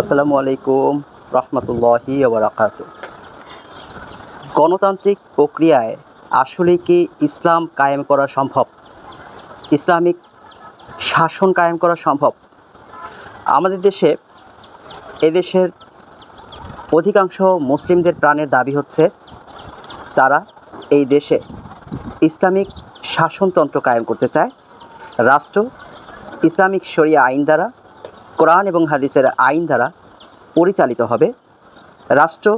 আসসালামু আলাইকুম রহমতুল্লাহি বারাকাত গণতান্ত্রিক প্রক্রিয়ায় আসলে কি ইসলাম কায়েম করা সম্ভব? ইসলামিক শাসন কায়েম করা সম্ভব? আমাদের দেশে, এদেশের অধিকাংশ মুসলিমদের প্রাণের দাবি হচ্ছে, তারা এই দেশে ইসলামিক শাসনতন্ত্র কায়েম করতে চায়। রাষ্ট্র ইসলামিক শরিয়া আইন দ্বারা কোরআন এবং হাদিসের আইন দ্বারা পরিচালিত হবে। রাষ্ট্র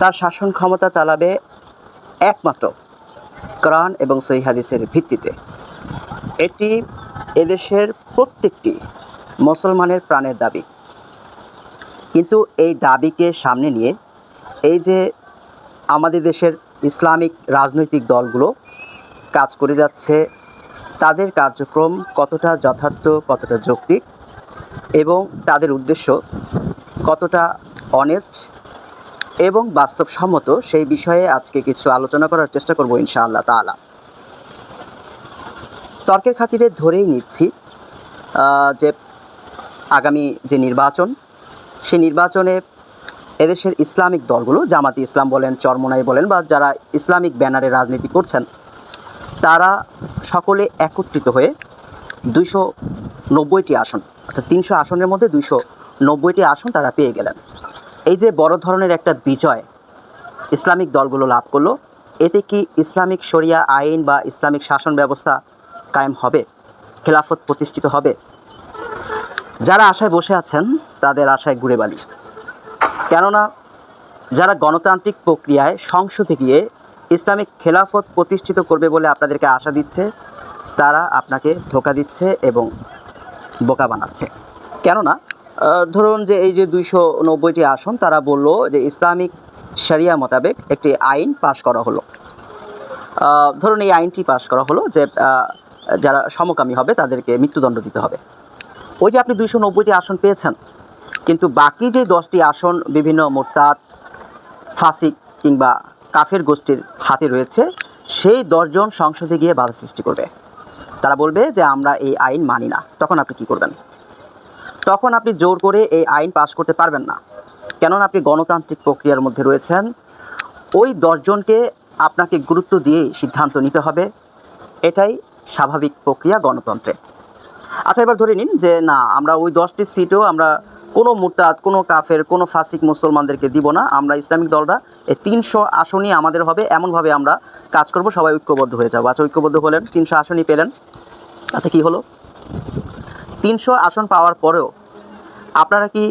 তার শাসন ক্ষমতা চালাবে একমাত্র কোরআন এবং সহি হাদিসের ভিত্তিতে। এটি এদেশের প্রত্যেকটি মুসলমানের প্রাণের দাবি। কিন্তু এই দাবিকে সামনে নিয়ে এই যে আমাদের দেশের ইসলামিক রাজনৈতিক দলগুলো কাজ করে যাচ্ছে, তাদের কার্যক্রম কতটা যথার্থ, কতটা যৌক্তিক এবং তাদের উদ্দেশ্য কতটা অনেস্ট এবং বাস্তবসম্মত সেই বিষয়ে আজকে কিছু আলোচনা করার চেষ্টা করব ইনশাআল্লাহ তাআলা। তর্কের খাতিরে ধরেই নিচ্ছি যে আগামী যে নির্বাচন সেই নির্বাচনে এদেশের ইসলামিক দলগুলো, জামাতি ইসলাম বলেন, চরমোনাই বলেন বা যারা ইসলামিক ব্যানারে রাজনীতি করছেন, তারা সকলে একত্রিত হয়ে দুইশো নব্বইটি আসন অর্থাৎ তিনশো আসনের মধ্যে দুইশো নব্বইটি আসন তারা পেয়ে গেলেন। এই যে বড় ধরনের একটা বিজয় ইসলামিক দলগুলো লাভ করল, এতে কি ইসলামিক শরিয়া আইন বা ইসলামিক শাসন ব্যবস্থা কায়েম হবে, খেলাফত প্রতিষ্ঠিত হবে? যারা আশায় বসে আছেন, তাদের আশায় ঘুরে বালি। কেননা যারা গণতান্ত্রিক প্রক্রিয়ায় সংসদে গিয়ে ইসলামিক খেলাফত প্রতিষ্ঠিত করবে বলে আপনাদেরকে আশা দিচ্ছে, তারা আপনাকে ধোকা দিচ্ছে এবং বোকা বানাচ্ছে। কেননা ধরুন যে এই যে দুইশো নব্বইটি আসন, তারা বলল যে ইসলামিক শরিয়া মোতাবেক একটি আইন পাশ করা হলো। ধরুন এই আইনটি পাশ করা হলো যে যারা সমকামী হবে, তাদেরকে মৃত্যুদণ্ড দিতে হবে। ওই যে আপনি দুইশো নব্বইটি আসন পেয়েছেন, কিন্তু বাকি যে দশটি আসন, বিভিন্ন মোরতাদ, ফাসিক কিংবা কাফের গোষ্ঠীর হাতে রয়েছে, সেই দশজন সংসদে গিয়ে বাধা সৃষ্টি করবে। তারা বলবে যে আমরা এই আইন মানি না। তখন আপনি কি করবেন? তখন আপনি জোর করে এই আইন পাশ করতে পারবেন না। কেননা আপনি গণতান্ত্রিক প্রক্রিয়ার মধ্যে রয়েছেন। ওই দশজনকে আপনাকে গুরুত্ব দিয়েই সিদ্ধান্ত নিতে হবে। এটাই স্বাভাবিক প্রক্রিয়া গণতন্ত্রে। আচ্ছা এবার ধরে নিন যে না, আমরা ওই দশটি সিটও আমরা কোনো মুরতাদ, কোনো কাফের, কোনো ফাসিক মুসলমানদেরকে দিব না। আমরা ইসলামিক দলরা, এই তিনশো আসনই আমাদের হবে। এমনভাবে আমরা কাজ করব, সবাই ঐক্যবদ্ধ হয়ে যাব। আচ্ছা ঐক্যবদ্ধ হলেন, তিনশো আসনই পেলেন। তাতে কি হলো? তিনশো আসন পাওয়ার পরেও আপনারা কি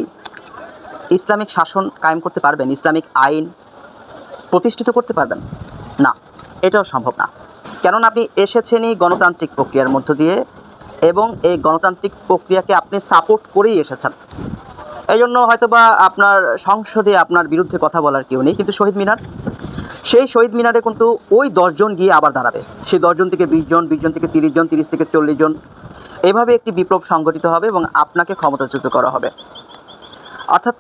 ইসলামিক শাসন কায়েম করতে পারবেন? ইসলামিক আইন প্রতিষ্ঠিত করতে পারবেন? না, এটাও সম্ভব না। কেননা আপনি এসেছেনই গণতান্ত্রিক প্রক্রিয়ার মধ্য দিয়ে এবং এই গণতান্ত্রিক প্রক্রিয়াকে আপনি সাপোর্ট করেই এসেছেন। এই জন্য হয়তো বা আপনার সংসদে আপনার বিরুদ্ধে কথা বলার কেউ নেই, কিন্তু শহীদ মিনার সেই শহীদ মিনারে কিন্তু ওই দশজন গিয়ে আবার দাঁড়াবে। সেই দশজন থেকে বিশ জন বিশ জন থেকে তিরিশ জন, তিরিশ থেকে চল্লিশ জন, এভাবে একটি বিপ্লব সংগঠিত হবে এবং আপনাকে ক্ষমতাচ্যুত করা হবে। অর্থাৎ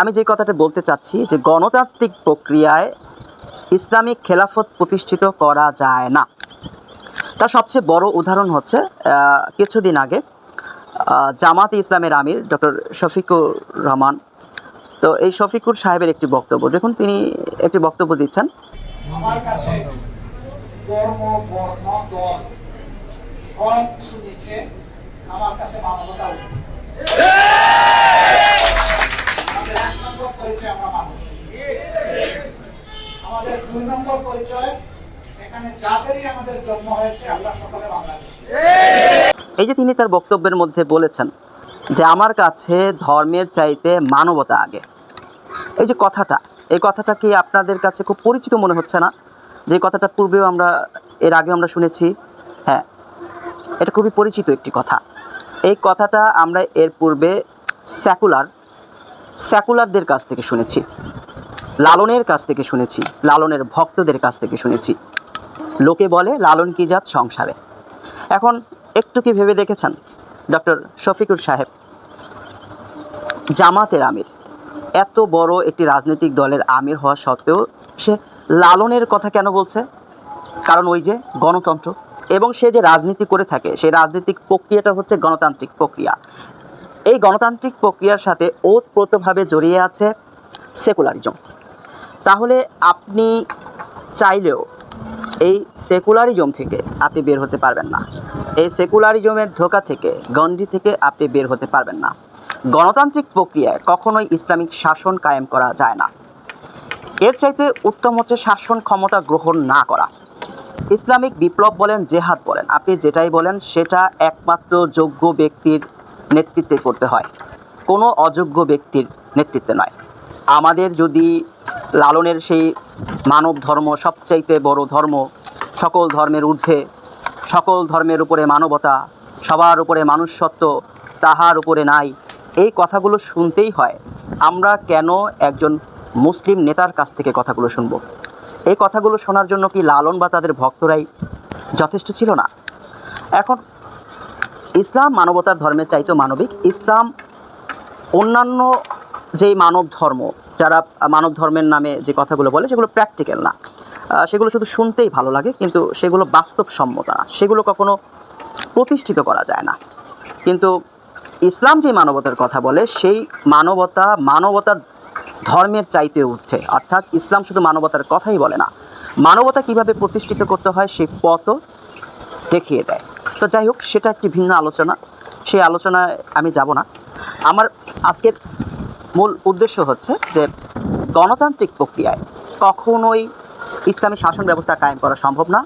আমি যে কথাটা বলতে চাচ্ছি যে গণতান্ত্রিক প্রক্রিয়ায় ইসলামিক খেলাফত প্রতিষ্ঠিত করা যায় না। তার সবচেয়ে বড় উদাহরণ হচ্ছে কিছুদিন আগে জামাতে ইসলামের আমির ডক্টর শফিকুর রহমান তো এই শফিকুর সাহেবের একটি বক্তব্য। দেখুন তিনি একটি বক্তব্য দিচ্ছেন। আমার কাছে ধর্ম বর্ণ দল সব কিছু নিচে আমার কাছে মানবতা আমাদের এক নম্বর পরিচয় আমরা মানুষ। আমাদের দুই নম্বর পরিচয় এখানে যাদেরই আমাদের জন্ম হয়েছে আমরা সকলে বাংলাদেশি। এই যে তিনি তার বক্তব্যের মধ্যে বলেছেন যে আমার কাছে ধর্মের চাইতে মানবতা আগে। এই যে কথাটা, এই কথাটা কি আপনাদের কাছে খুব পরিচিত মনে হচ্ছে না। যে কথাটা পূর্বেও আমরা, এর আগে আমরা শুনেছি হ্যাঁ এটা খুবই পরিচিত একটি কথা। এই কথাটা আমরা এর পূর্বে স্যাকুলার স্যাকুলারদের কাছ থেকে শুনেছি, লালনের কাছ থেকে শুনেছি, লালনের ভক্তদের কাছ থেকে শুনেছি। লোকে বলে, লালন কি জাত সংসারে। এখন একটু কি ভেবে দেখেছেন? ডক্টর শফিকুর সাহেব, জামাতের আমির। এত বড় একটি রাজনৈতিক দলের আমির হওয়া সত্ত্বেও সে লালনের কথা কেন বলছে? কারণ ওই যে গণতন্ত্র এবং সে যে রাজনীতি করে থাকে, সেই রাজনৈতিক প্রক্রিয়াটা হচ্ছে গণতান্ত্রিক প্রক্রিয়া। এই গণতান্ত্রিক প্রক্রিয়ার সাথে ওতপ্রোতভাবে জড়িয়ে আছে সেকুলারিজম। তাহলে আপনি চাইলেও এই সেকুলারিজম থেকে আপনি বের হতে পারবেন না। এই সেকুলারিজমের ধোকা থেকে, গণ্ডি থেকে আপনি বের হতে পারবেন না। গণতান্ত্রিক প্রক্রিয়ায় কখনোই ইসলামিক শাসন কায়েম করা যায় না। এর চাইতে উত্তম হচ্ছে শাসন ক্ষমতা গ্রহণ না করা। ইসলামিক বিপ্লব বলেন জেহাদ বলেন। আপনি যেটাই বলেন, সেটা একমাত্র যোগ্য ব্যক্তির নেতৃত্বে করতে হয়। কোনো অযোগ্য ব্যক্তির নেতৃত্বে নয়। আমাদের যদি লালনের সেই মানব ধর্ম সবচাইতে বড় ধর্ম, সকল ধর্মের ঊর্ধ্বে, সকল ধর্মের উপরে মানবতা, সবার উপরে মানুষত্ব, তাহার উপরে নাই এই কথাগুলো শুনতেই হয়। আমরা কেন একজন মুসলিম নেতার কাছ থেকে কথাগুলো শুনব? এই কথাগুলো শোনার জন্য কি লালন বা তাদের ভক্তরাই যথেষ্ট ছিল না? এখন, ইসলাম মানবতার ধর্মের চাইতো মানবিক। ইসলাম অন্যান্য যেই মানব ধর্ম, যারা মানব ধর্মের নামে যে কথাগুলো বলে, সেগুলো প্র্যাকটিক্যাল না। সেগুলো শুধু শুনতেই ভালো লাগে, কিন্তু সেগুলো বাস্তবসম্মত সেগুলো কখনো প্রতিষ্ঠিত করা যায় না। কিন্তু ইসলাম যে মানবতার কথা বলে, সেই মানবতা, মানবতার ধর্মের চাইতে উঠছে। অর্থাৎ ইসলাম শুধু মানবতার কথাই বলে না। মানবতা কীভাবে প্রতিষ্ঠিত করতে হয়, সেই পথও দেখিয়ে দেয়। তো যাই হোক, সেটা একটি ভিন্ন আলোচনা। সেই আলোচনায় আমি যাব না। আমার আজকের মূল উদ্দেশ্য হচ্ছে যে, গণতান্ত্রিক প্রক্রিয়ায় কখনোই ইসলামী শাসন ব্যবস্থা কায়েম করা সম্ভব না।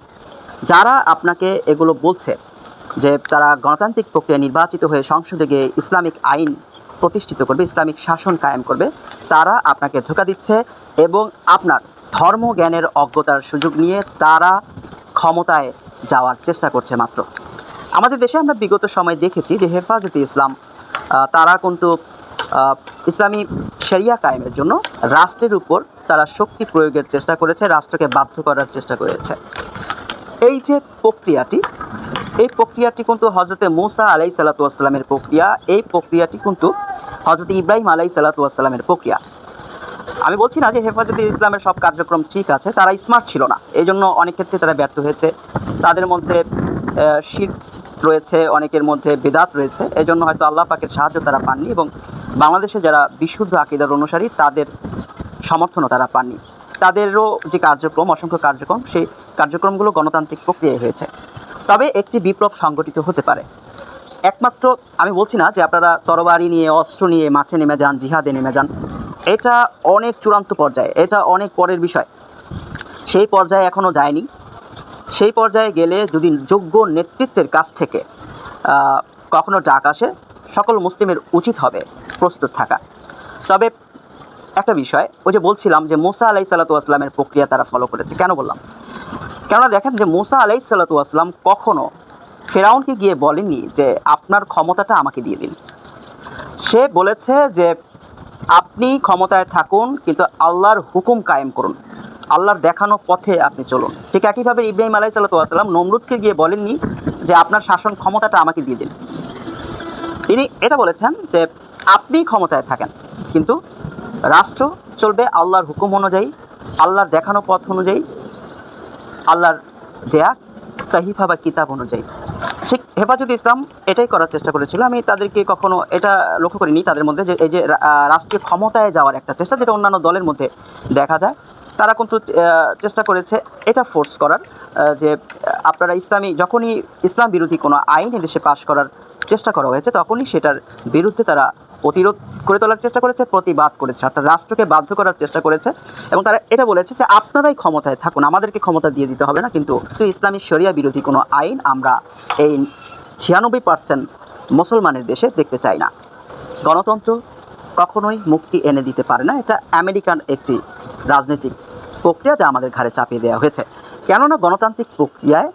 যারা আপনাকে এগুলো বলছে যে তারা গণতান্ত্রিক প্রক্রিয়া নির্বাচিত হয়ে সংসদে গিয়ে ইসলামিক আইন প্রতিষ্ঠিত করবে, ইসলামিক শাসন কায়েম করবে, তারা আপনাকে ধোকা দিচ্ছে এবং আপনার ধর্মজ্ঞানের অজ্ঞতার সুযোগ নিয়ে তারা ক্ষমতায় যাওয়ার চেষ্টা করছে মাত্র। আমাদের দেশে আমরা বিগত সময় দেখেছি যে হেফাজতে ইসলাম তারা কিন্তু ইসলামী শরিয়া কায়েমের জন্য রাষ্ট্রের উপর তারা শক্তি প্রয়োগের চেষ্টা করেছে, রাষ্ট্রকে বাধ্য করার চেষ্টা করেছে। এই যে প্রক্রিয়াটি এই প্রক্রিয়াটি কিন্তু হজরতে মুসা আলাই সালাতামের প্রক্রিয়া। এই প্রক্রিয়াটি কিন্তু হজরত ইব্রাহিম আলাই সালাতামের প্রক্রিয়া। আমি বলছি না যে হেফাজতে ইসলামের সব কার্যক্রম ঠিক আছে, তারা স্মার্ট ছিল না। এই জন্য অনেক ক্ষেত্রে তারা ব্যর্থ হয়েছে। তাদের মধ্যে শীত রয়েছে, অনেকের মধ্যে বেদাত রয়েছে। এই জন্য হয়তো আল্লাহ পাকের সাহায্য তারা পাননি এবং বাংলাদেশে যারা বিশুদ্ধ আকিদার অনুসারী, তাদের সমর্থনও তারা পাননি। তাদেরও যে কার্যক্রম, অসংখ্য কার্যক্রম, সেই কার্যক্রমগুলো গণতান্ত্রিক প্রক্রিয়ায় হয়েছে। তবে একটি বিপ্লব সংগঠিত হতে পারে। একমাত্র আমি বলছি না যে আপনারা তরবারি নিয়ে, অস্ত্র নিয়ে মাঠে নেমে যান, জিহাদে নেমে যান। এটা অনেক চূড়ান্ত পর্যায়ে, এটা অনেক পরের বিষয়। সেই পর্যায়ে এখনও যায়নি। সেই পর্যায়ে গেলে যদি যোগ্য নেতৃত্বের কাছ থেকে কখনো ডাক আসে, সকল মুসলিমের উচিত হবে প্রস্তুত থাকা। তবে একটা বিষয়, ওই যে বলছিলাম যে মোসা আলাই সাল্লাতুয়াসলামের প্রক্রিয়া তারা ফলো করেছে। কেন বললাম? কেননা দেখেন যে মুসা আলাই সাল্লাতুয়াসলাম কখনো ফেরাউনকে গিয়ে বলেননি যে আপনার ক্ষমতাটা আমাকে দিয়ে দিন। সে বলেছে যে আপনি ক্ষমতায় থাকুন, কিন্তু আল্লাহর হুকুম কায়েম করুন। আল্লাহর দেখানো পথে আপনি চলুন। ঠিক একইভাবে ইব্রাহিম আলাই সাল্লাম নমরুদকে গিয়ে বলেননি যে আপনার শাসন ক্ষমতাটা আমাকে দিয়ে দিন। তিনি এটা বলেছেন যে আপনি ক্ষমতায় থাকেন, কিন্তু রাষ্ট্র চলবে আল্লাহর হুকুম অনুযায়ী, আল্লাহর দেখানো পথ অনুযায়ী আল্লাহর দেয়া সাহিফা বা কিতাব অনুযায়ী। ঠিক হেফাজত ইসলাম এটাই করার চেষ্টা করেছিল। আমি তাদেরকে কখনো এটা লক্ষ্য করিনি। তাদের মধ্যে যে এই যে রাষ্ট্রীয় ক্ষমতায় যাওয়ার একটা চেষ্টা, যেটা অন্যান্য দলের মধ্যে দেখা যায়, তারা কিন্তু চেষ্টা করেছে এটা ফোর্স করার যে আপনারা ইসলামী, যখনই ইসলাম বিরোধী কোনো আইন এদেশে পাশ করার চেষ্টা করা হয়েছে, তখনই সেটার বিরুদ্ধে তারা প্রতিরোধ করে তোলার চেষ্টা করেছে, প্রতিবাদ করেছে, অর্থাৎ রাষ্ট্রকে বাধ্য করার চেষ্টা করেছে এবং তারা এটা বলেছে যে আপনারাই ক্ষমতায় থাকুন, আমাদেরকে ক্ষমতা দিয়ে দিতে হবে না, কিন্তু ইসলামী শরিয়া বিরোধী কোনো আইন আমরা এই ছিয়ানব্বই পার্সেন্ট মুসলমানের দেশে দেখতে চাই না। গণতন্ত্র কখনোই মুক্তি এনে দিতে পারে না, এটা আমেরিকান একটি রাজনৈতিক প্রক্রিয়া যা আমাদের ঘাড়ে চাপিয়ে দেওয়া হয়েছে। কেননা গণতান্ত্রিক প্রক্রিয়ায়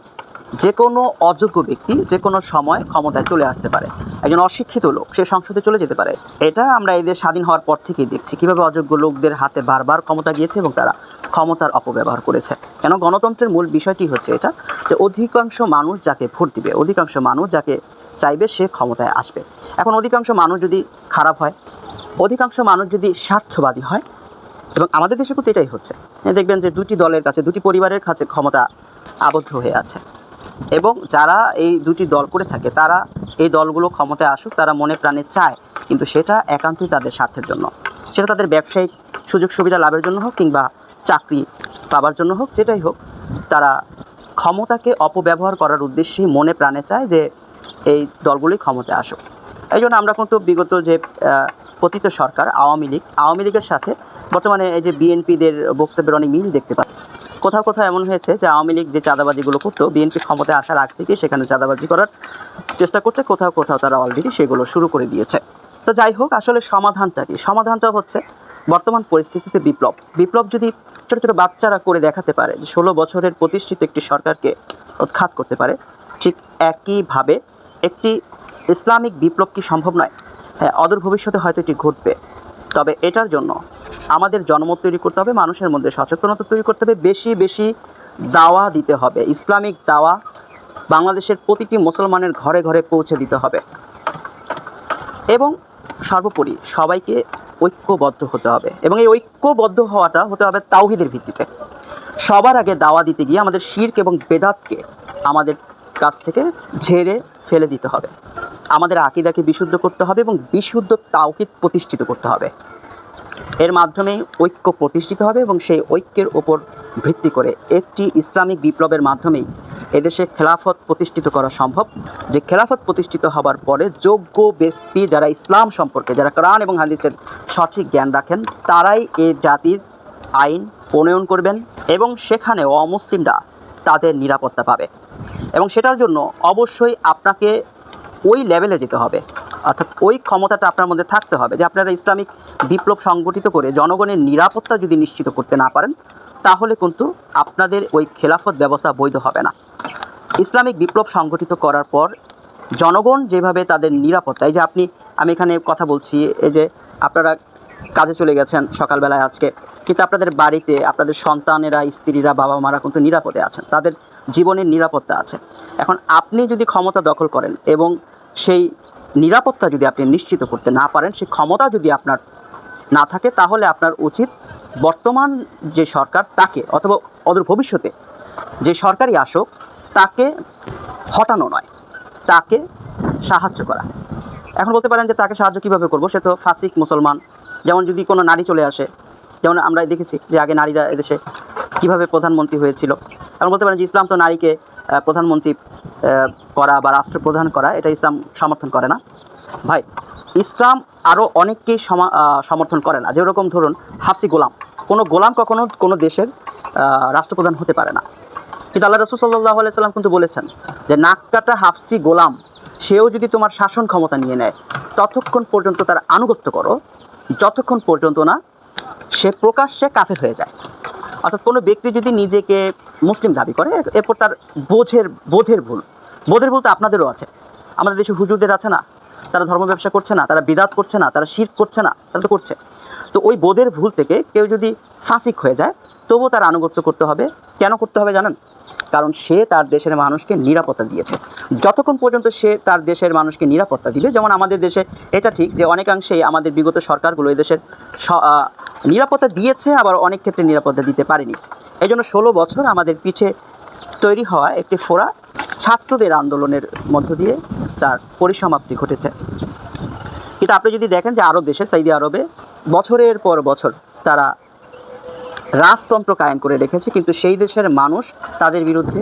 যে কোনো অযোগ্য ব্যক্তি যে কোনো সময় ক্ষমতায় চলে আসতে পারে। একজন অশিক্ষিত লোক, সে সংসদে চলে যেতে পারে। এটা আমরা এদের স্বাধীন হওয়ার পর থেকেই দেখছি। কীভাবে অযোগ্য লোকদের হাতে বারবার ক্ষমতা গিয়েছে এবং তারা ক্ষমতার অপব্যবহার করেছে। কেন? গণতন্ত্রের মূল বিষয়টি হচ্ছে এটা, যে অধিকাংশ মানুষ যাকে ভোট দিবে, অধিকাংশ মানুষ যাকে চাইবে সে ক্ষমতায় আসবে। এখন অধিকাংশ মানুষ যদি খারাপ হয়, অধিকাংশ মানুষ যদি স্বার্থবাদী হয়, এবং আমাদের দেশে কিন্তু এটাই হচ্ছে। দেখবেন যে দুটি দলের কাছে, দুটি পরিবারের কাছে ক্ষমতা আবদ্ধ হয়ে আছে। এবং যারা এই দুটি দল করে থাকে, তারা এই দলগুলো ক্ষমতায় আসুক, তারা মনে প্রাণে চায়, কিন্তু সেটা একান্তই তাদের স্বার্থের জন্য। সেটা তাদের ব্যবসায়িক সুযোগ সুবিধা লাভের জন্য হোক কিংবা চাকরি পাবার জন্য হোক, যেটাই হোক, তারা ক্ষমতাকে অপব্যবহার করার উদ্দেশ্যেই মনে প্রাণে চায় যে এই দলগুলি ক্ষমতায় আসুক। এই জন্য আমরা কিন্তু বিগত যে পতিত সরকার, আওয়ামী লীগ, আওয়ামী লীগের সাথে বর্তমানে এই যে বিএনপিদের বক্তব্যের অনেক মিল দেখতে পাই কোথাও কোথাও এমন হয়েছে যে আওয়ামী লীগ যে চাঁদাবাজিগুলো করতো, বিএনপি ক্ষমতায় আসার আগ থেকে সেখানে চাঁদাবাজি করার চেষ্টা করছে, কোথাও কোথাও তারা অলরেডি সেগুলো শুরু করে দিয়েছে। তো যাই হোক, আসলে সমাধানটা কি? সমাধানটা হচ্ছে বর্তমান পরিস্থিতিতে বিপ্লব। বিপ্লব যদি ছোটো ছোটো বাচ্চারা করে দেখাতে পারে যে ষোলো বছরের প্রতিষ্ঠিত একটি সরকারকে উৎখাত করতে পারে, ঠিক একইভাবে একটি ইসলামিক বিপ্লব কি সম্ভব নয়? হ্যাঁ অদূর ভবিষ্যতে হয়তো এটি ঘটবে। তবে এটার জন্য আমাদের জনমত তৈরি করতে হবে, মানুষের মধ্যে সচেতনতা তৈরি করতে হবে, বেশি বেশি দাওয়া দিতে হবে, ইসলামিক দাওয়া বাংলাদেশের প্রতিটি মুসলমানের ঘরে ঘরে পৌঁছে দিতে হবে। এবং সর্বোপরি সবাইকে ঐক্যবদ্ধ হতে হবে এবং এই ঐক্যবদ্ধ হওয়াটা হতে হবে তাওহিদের ভিত্তিতে। সবার আগে দাওয়া দিতে গিয়ে আমাদের শির্ক এবং বেদাতকে আমাদের কাছ থেকে ঝেড়ে ফেলে দিতে হবে। আমাদের আকিদাকে বিশুদ্ধ করতে হবে এবং বিশুদ্ধ তাওহিদ প্রতিষ্ঠিত করতে হবে। এর মাধ্যমেই ঐক্য প্রতিষ্ঠিত হবে এবং সেই ঐক্যের ওপর ভিত্তি করে একটি ইসলামিক বিপ্লবের মাধ্যমেই এদেশে খেলাফত প্রতিষ্ঠিত করা সম্ভব। যে খেলাফত প্রতিষ্ঠিত হবার পরে যোগ্য ব্যক্তি যারা ইসলাম সম্পর্কে, যারা কোরআন এবং হাদিসের সঠিক জ্ঞান রাখেন, তারাই এ জাতির আইন প্রণয়ন করবেন এবং সেখানে অমুসলিমরা তাদের নিরাপত্তা পাবে। এবং সেটার জন্য অবশ্যই আপনাকে ওই লেভেলে যেতে হবে। অর্থাৎ ওই ক্ষমতাটা আপনার মধ্যে থাকতে হবে যে আপনারা ইসলামিক বিপ্লব সংগঠিত করে জনগণের নিরাপত্তা যদি নিশ্চিত করতে না পারেন, তাহলে কিন্তু আপনাদের ওই খেলাফত ব্যবস্থা বৈধ হবে না। ইসলামিক বিপ্লব সংগঠিত করার পর জনগণ যেভাবে তাদের নিরাপত্তা, এই যে আপনি, আমি এখানে কথা বলছি, এই যে আপনারা কাজে চলে গেছেন সকালবেলায় আজকে, কিন্তু আপনাদের বাড়িতে, আপনাদের সন্তানেরা, স্ত্রীরা বাবা মারা কিন্তু নিরাপদে আছেন। তাদের জীবনের নিরাপত্তা আছে। এখন আপনি যদি ক্ষমতা দখল করেন এবং সেই নিরাপত্তা যদি আপনি নিশ্চিত করতে না পারেন, সেই ক্ষমতা যদি আপনার না থাকে, তাহলে আপনার উচিত বর্তমান যে সরকার তাকে অথবা অদূর ভবিষ্যতে যে সরকারই আসুক, তাকে হটানো নয়, তাকে সাহায্য করা। এখন বলতে পারেন যে তাকে সাহায্য কীভাবে করব? সে তো ফাসিক মুসলমান। যেমন যদি কোনো নারী চলে আসে, যেমন আমরা দেখেছি যে আগে নারীরা এদেশে কীভাবে প্রধানমন্ত্রী হয়েছিল? এখন বলতে পারেন যে ইসলাম তো নারীকে প্রধানমন্ত্রী করা বা রাষ্ট্রপ্রধান করা, এটা ইসলাম সমর্থন করে না। ভাই, ইসলাম আরও অনেককেই সমা সমর্থন করে না। যেরকম ধরুন হাফসি গোলাম। কোনো গোলাম কখনো কোনো দেশের রাষ্ট্রপ্রধান হতে পারে না। কিন্তু আল্লাহ রসুল সাল্লাহ সাল্লাম কিন্তু বলেছেন যে নাক কাটা হাফসি গোলাম, সেও যদি তোমার শাসন ক্ষমতা নিয়ে নেয়, ততক্ষণ পর্যন্ত তার আনুগত্য করো। যতক্ষণ পর্যন্ত না, সে প্রকাশ্যে কাফের হয়ে যায়। অর্থাৎ কোনো ব্যক্তি যদি নিজেকে মুসলিম দাবি করে এরপর তার বোঝের বোধের ভুল। বোধের ভুল তো আপনাদেরও আছে। আমাদের দেশে হুজুরদের আছে না? তারা ধর্ম ব্যবসা করছে না তারা বিদাত করছে না তারা শির করছে না তারা তো করছে। তো ওই বোধের ভুল থেকে কেউ যদি ফাঁসিক হয়ে যায় তবুও তার আনুগত্য করতে হবে। কেন করতে হবে জানেন? কারণ সে তার দেশের মানুষকে নিরাপত্তা দিয়েছে। যতক্ষণ পর্যন্ত সে তার দেশের মানুষকে নিরাপত্তা দিবে যেমন আমাদের দেশে এটা ঠিক যে অনেকাংশেই আমাদের বিগত সরকারগুলো এই দেশের স- আহ, নিরাপত্তা দিয়েছে, আবার অনেক ক্ষেত্রে নিরাপত্তা দিতে পারেনি। এই জন্য ষোলো বছর আমাদের পিঠে তৈরি হওয়া একটি ফোড়া ছাত্রদের আন্দোলনের মধ্য দিয়ে তার পরিসমাপ্তি ঘটেছে। কিন্তু আপনি যদি দেখেন যে আরব দেশে, সৌদি আরবে বছরের পর বছর তারা রাজতন্ত্র কায়েম করে রেখেছে, কিন্তু সেই দেশের মানুষ তাদের বিরুদ্ধে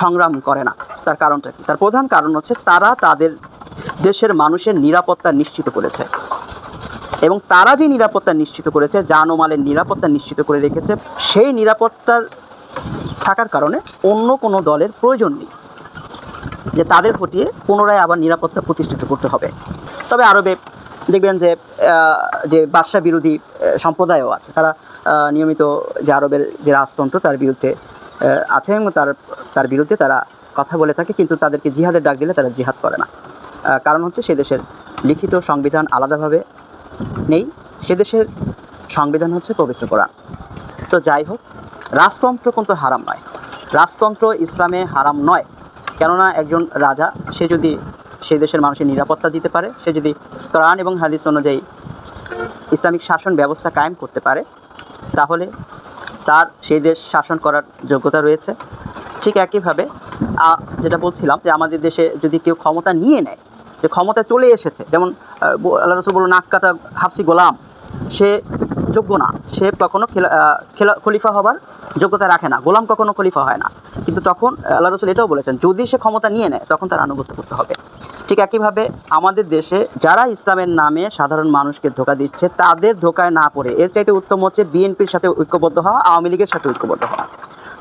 সংগ্রাম করে না। তার কারণটা কি? তার প্রধান কারণ হচ্ছে তারা তাদের দেশের মানুষের নিরাপত্তা নিশ্চিত করেছে। এবং তারা যে নিরাপত্তা নিশ্চিত করেছে জান ও মালের নিরাপত্তা নিশ্চিত করে রেখেছে, সেই নিরাপত্তার থাকার কারণে অন্য কোনো দলের প্রয়োজন নেই যে তাদের হটিয়ে পুনরায় আবার নিরাপত্তা প্রতিষ্ঠিত করতে হবে। তবে আরবে দেখবেন যে যে বাদশা বিরোধী সম্প্রদায়ও আছে। তারা নিয়মিত যে আরবের যে রাজতন্ত্র, তার বিরুদ্ধে আছে এবং তার তার বিরুদ্ধে তারা কথা বলে থাকে, কিন্তু তাদেরকে জিহাদের ডাক দিলে তারা জিহাদ করে না। কারণ হচ্ছে সে দেশের লিখিত সংবিধান আলাদাভাবে নেই। সে দেশের সংবিধান হচ্ছে পবিত্র কোরআন। তো যাই হোক, রাজতন্ত্র কিন্তু হারাম নয়। রাজতন্ত্র ইসলামে হারাম নয়। কেননা একজন রাজা, সে যদি সেই দেশের মানুষের নিরাপত্তা দিতে পারে, সে যদি কোরআন এবং হাদিস অনুযায়ী ইসলামিক শাসন ব্যবস্থা কায়েম করতে পারে, তাহলে তার সেই দেশ শাসন করার যোগ্যতা রয়েছে। ঠিক একইভাবে যেটা বলছিলাম যে আমাদের দেশে যদি কেউ ক্ষমতা নিয়ে নেয় যে ক্ষমতা চলে এসেছে, যেমন আল্লাহ রসুল বলল নাক কাটা হাফসি গোলাম। সে যোগ্য না। সে কখনো খেলা খলিফা হবার যোগ্যতা রাখে না। গোলাম কখনো খলিফা হয় না। কিন্তু তখন আল্লাহ রসুল এটাও বলেছেন, যদি সে ক্ষমতা নিয়ে নেয়, তখন তার আনুগত্য করতে হবে। ঠিক একইভাবে আমাদের দেশে যারা ইসলামের নামে সাধারণ মানুষকে ধোকা দিচ্ছে, তাদের ধোকায় না পড়ে। এর চাইতে উত্তম হচ্ছে বিএনপির সাথে ঐক্যবদ্ধ হওয়া, আওয়ামী লীগের সাথে ঐক্যবদ্ধ হওয়া।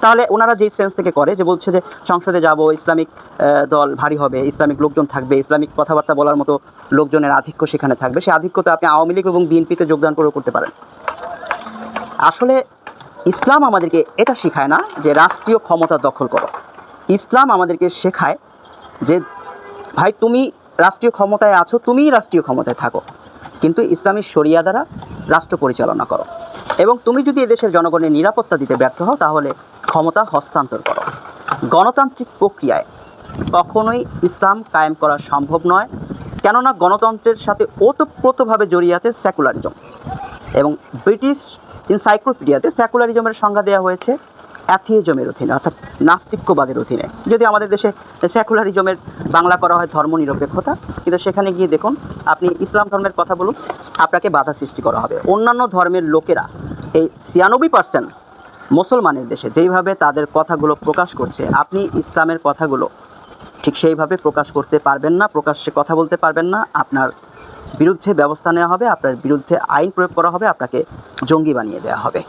তাহলে ওনারা যেই সেন্স থেকে করে যে বলছে যে সংসদে যাব, ইসলামিক দল ভারী হবে, ইসলামিক লোকজন থাকবে, ইসলামিক কথাবার্তা বলার মতো লোকজনের আধিক্য সেখানে থাকবে সেই আধিক্যতে আপনি আওয়ামী লীগ এবং বিএনপিতে যোগদান করেও করতে পারেন। আসলে ইসলাম আমাদেরকে এটা শেখায় না যে রাষ্ট্রীয় ক্ষমতা দখল করো। ইসলাম আমাদেরকে শেখায় যে, ভাই, তুমি রাষ্ট্রীয় ক্ষমতায় আছো, তুমিই রাষ্ট্রীয় ক্ষমতায় থাকো। কিন্তু ইসলামী শরিয়া দ্বারা রাষ্ট্র পরিচালনা করো। এবং তুমি যদি এদেশের জনগণের নিরাপত্তা দিতে ব্যর্থ হও, তাহলে ক্ষমতা হস্তান্তর করো। গণতান্ত্রিক প্রক্রিয়ায় কখনোই ইসলাম কায়েম করা সম্ভব নয়, কেননা গণতন্ত্রের সাথে ওতপ্রোতভাবে জড়িয়ে আছে সেকুলারিজম। এবং ব্রিটিশ ইনসাইক্লোপিডিয়াতে সেকুলারিজমের সংজ্ঞা দেওয়া হয়েছে অ্যাথিজমের অধীনে, অর্থাৎ নাস্তিক্যবাদের অধীনে। যদি আমাদের দেশে সেকুলারিজমের বাংলা করা হয় ধর্মনিরপেক্ষতা, কিন্তু সেখানে গিয়ে দেখুন, আপনি ইসলাম ধর্মের কথা বলুন, আপনাকে বাধা সৃষ্টি করা হবে। অন্যান্য ধর্মের লোকেরা এই ছিয়ানব্বই পার্সেন্ট মুসলমানের দেশে যেইভাবে তাদের কথাগুলো প্রকাশ করছে, আপনি ইসলামের কথাগুলো ঠিক সেইভাবে প্রকাশ করতে পারবেন না, প্রকাশ্যে কথা বলতে পারবেন না, আপনার বিরুদ্ধে ব্যবস্থা নেওয়া হবে, আপনার বিরুদ্ধে আইন প্রয়োগ করা হবে, আপনাকে জঙ্গি বানিয়ে দেওয়া হবে।